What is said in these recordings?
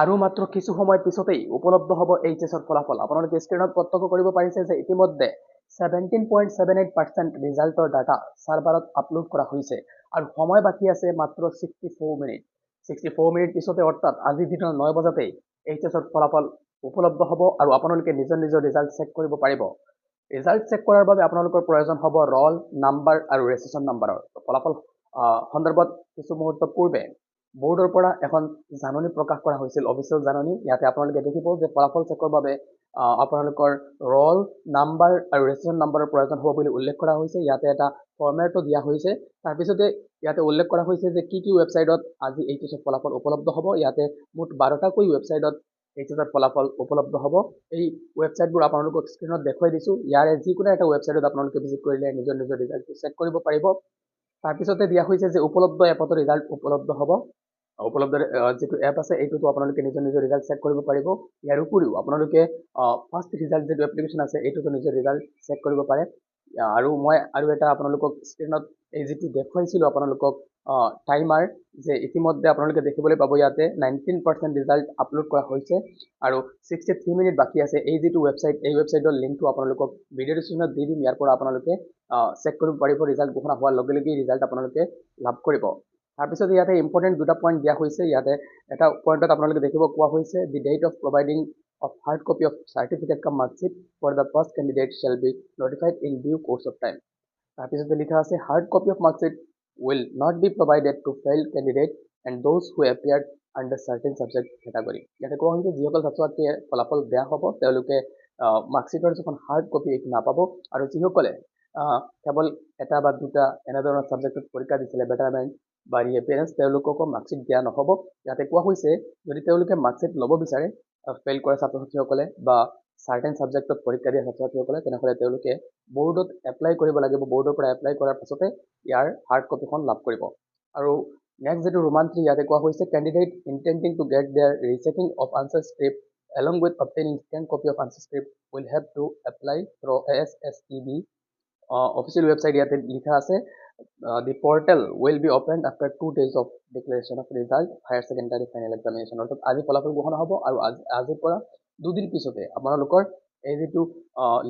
আৰু মাত্ৰ কিছু সময় পিছতেই উপলব্ধ হ'ব এইচ এছৰ ফলাফল আপোনালোকে স্ক্ৰীণত প্ৰত্যক্ষ কৰিব পাৰিছে যে ইতিমধ্যে seventeen point seven eight percent ৰিজাল্টৰ ডাটা ছাৰ্ভাৰত আপলোড কৰা হৈছে। আৰু সময় বাকী আছে মাত্ৰ sixty four minute sixty four minute পিছতে অৰ্থাৎ আজিৰ দিনৰ ন বজাতেই এইচ এছৰ ফলাফল উপলব্ধ হ'ব আৰু আপোনালোকে নিজৰ নিজৰ ৰিজাল্ট চেক কৰিব পাৰিব। ৰিজাল্ট চেক কৰাৰ বাবে আপোনালোকৰ প্ৰয়োজন হ'ব ৰল নাম্বাৰ আৰু ৰেজিষ্ট্ৰেশ্যন নাম্বাৰৰ ফলাফল সন্দৰ্ভত কিছু মুহূৰ্ত পূৰ্বে বৰ্ডৰ পৰা এখন জাননী প্ৰকাশ কৰা হৈছিল অফিচিয়েল জাননী। ইয়াতে আপোনালোকে দেখিব যে ফলাফল চেকৰ বাবে আপোনালোকৰ ৰল নাম্বাৰ আৰু ৰেজিষ্ট্ৰেশ্যন নাম্বাৰৰ প্ৰয়োজন হ'ব বুলি উল্লেখ কৰা হৈছে। ইয়াতে এটা ফৰ্মেটো দিয়া হৈছে। তাৰপিছতে ইয়াতে উল্লেখ কৰা হৈছে যে কি কি ৱেবছাইটত আজি এইচ এছৰ ফলাফল উপলব্ধ হ'ব। ইয়াতে মুঠ বাৰটাকৈ ৱেবছাইটত এইচ এছৰ ফলাফল উপলব্ধ হ'ব। এই ৱেবছাইটবোৰ আপোনালোকক স্ক্ৰীণত দেখুৱাই দিছোঁ। ইয়াৰে যিকোনো এটা ৱেবছাইটত আপোনালোকে ভিজিট কৰিলে নিজৰ নিজৰ ৰিজাল্টটো চেক কৰিব পাৰিব। তাৰপিছতে দিয়া হৈছে যে উপলব্ধ এপতো ৰিজাল্ট উপলব্ধ হ'ব। উপলব্ধ যিটো এপ আছে এইটোতো আপোনালোকে নিজৰ নিজৰ ৰিজাল্ট চেক কৰিব পাৰিব। ইয়াৰ উপৰিও আপোনালোকে ফাৰ্ষ্ট ৰিজাল্ট যিটো এপ্লিকেশ্যন আছে এইটোতো নিজৰ ৰিজাল্ট চেক কৰিব পাৰে। আৰু মই আৰু এটা আপোনালোকক স্ক্ৰীণত এই যিটো দেখুৱাইছিলোঁ আপোনালোকক টাইমাৰ যে ইতিমধ্যে আপোনালোকে দেখিবলৈ পাব ইয়াতে নাইনটিন পাৰ্চেণ্ট ৰিজাল্ট আপলোড কৰা হৈছে আৰু ছিক্সটি থ্ৰী মিনিট বাকী আছে। এই যিটো ৱেবছাইট এই ৱেবছাইটৰ লিংকটো আপোনালোকক ভিডিঅ' ডিছক্ৰিপশ্যনত দি দিম। ইয়াৰ পৰা আপোনালোকে চেক কৰিব পাৰিব। ৰিজাল্ট ঘোষণা হোৱাৰ লগে লগে ৰিজাল্ট আপোনালোকে লাভ কৰিব। তাৰপিছত ইয়াতে ইম্পৰ্টেণ্ট দুটা পইণ্ট দিয়া হৈছে। ইয়াতে এটা পইণ্টত আপোনালোকে দেখিব কোৱা হৈছে the date of providing of hard copy of certificate cum marksheet for the first candidate shall be notified in due course of time তাৰপিছতে লিখা আছে hard copy of marksheet will not be provided to failed candidate and those who appeared under certain subject category. ইয়াতে কোৱা হৈছে যিসকল ছাত্ৰ ছাত্ৰীয়ে ফলাফল বেয়া হ'ব তেওঁলোকে মাৰ্কশ্বিটৰ যিখন হাৰ্ড কপি এইটো নাপাব আৰু যিসকলে কেৱল এটা বা দুটা এনেধৰণৰ ছাবজেক্টত পৰীক্ষা দিছিলে বেটাৰমেণ্ট বা ৰিএপিয়াৰেঞ্চ তেওঁলোককো মাৰ্কশ্বিট দিয়া নহ'ব। ইয়াতে কোৱা হৈছে যদি তেওঁলোকে মাৰ্কশ্বিট ল'ব বিচাৰে ফেইল কৰা ছাত্ৰ ছাত্ৰীসকলে বা চাৰ্টেন ছাবজেক্টত পৰীক্ষা দিয়া ছাত্ৰ ছাত্ৰীসকলে তেনেহ'লে তেওঁলোকে বৰ্ডত এপ্লাই কৰিব লাগিব। বৰ্ডৰ পৰা এপ্লাই কৰাৰ পাছতে ইয়াৰ হাৰ্ড কপিখন লাভ কৰিব। আৰু নেক্সট যিটো ৰোমান থ্ৰী ইয়াতে কোৱা হৈছে candidate intending to get their rechecking of answer script along with obtaining scanned copy of answer script will have to apply through ASSEB official website ইয়াতে লিখা আছে। The portal will be open after two days of declaration of result higher secondary final examination অৰ্থাৎ আজি ফলাফল ঘোষণা হ'ব আৰু আজি আজিৰ পৰা দুদিন পিছতে আপোনালোকৰ এই যিটো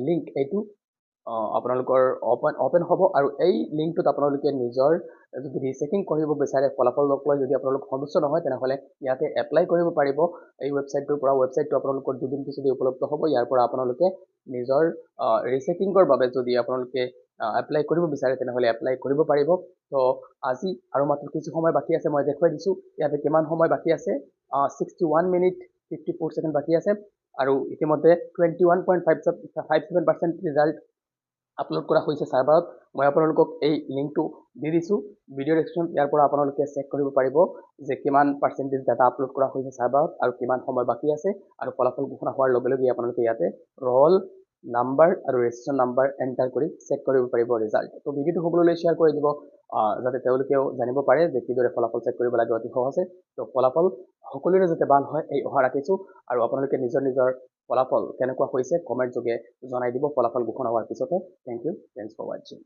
লিংক এইটো আপোনালোকৰ অপেন অপেন হ'ব আৰু এই লিংকটোত আপোনালোকে নিজৰ যদি ৰিচেকিং কৰিব বিচাৰে ফলাফলক লৈ যদি আপোনালোক সন্তুষ্ট নহয় তেনেহ'লে ইয়াতে এপ্লাই কৰিব পাৰিব। এই ৱেবছাইটটোৰ পৰা ৱেবছাইটটো আপোনালোকৰ দুদিন পিছতে উপলব্ধ হ'ব। ইয়াৰ পৰা আপোনালোকে নিজৰ ৰিচেকিঙৰ বাবে যদি আপোনালোকে এপ্লাই কৰিব বিচাৰে তেনেহ'লে এপ্লাই কৰিব পাৰিব। ত' আজি আৰু মাত্ৰ কিছু সময় বাকী আছে মই দেখুৱাই দিছোঁ। ইয়াতে কিমান সময় বাকী আছে? Sixty one minute fifty four second বাকী আছে। আৰু ইতিমধ্যে twenty one point five five seven percent result upload কৰা হৈছে চাৰ্ভাৰত মই আপোনালোকক এই লিংকটো দি দিছোঁ। ভিডিঅ' ডেছক্ৰিপশ্যন ইয়াৰ পৰা আপোনালোকে চেক কৰিব পাৰিব যে কিমান পাৰ্চেণ্টেজ ডাটা আপলোড কৰা হৈছে চাৰ্ভাৰত আৰু কিমান সময় বাকী আছে আৰু ফলাফল ঘোষণা হোৱাৰ লগে লগে আপোনালোকে ইয়াতে ৰল নাম্বাৰ আৰু ৰেজিষ্ট্ৰেশ্যন নাম্বাৰ এণ্টাৰ কৰি চেক কৰিব পাৰিব ৰিজাল্ট ত' ভিডিঅ'টো সকলোলৈ শ্বেয়াৰ কৰি দিব যাতে তেওঁলোকেও জানিব পাৰে যে কিদৰে ফলাফল চেক কৰিব লাগে অতি সহজে। ত' ফলাফল সকলোৰে যাতে ভাল হয় এই অহা ৰাখিছোঁ আৰু আপোনালোকে নিজৰ নিজৰ ফলাফল কেনেকুৱা হৈছে কমেণ্ট যোগে জনাই দিব। ফলাফল ঘোষণা হোৱাৰ পিছতে থেংক ইউ থেংকছ ফৰ ৱাচিং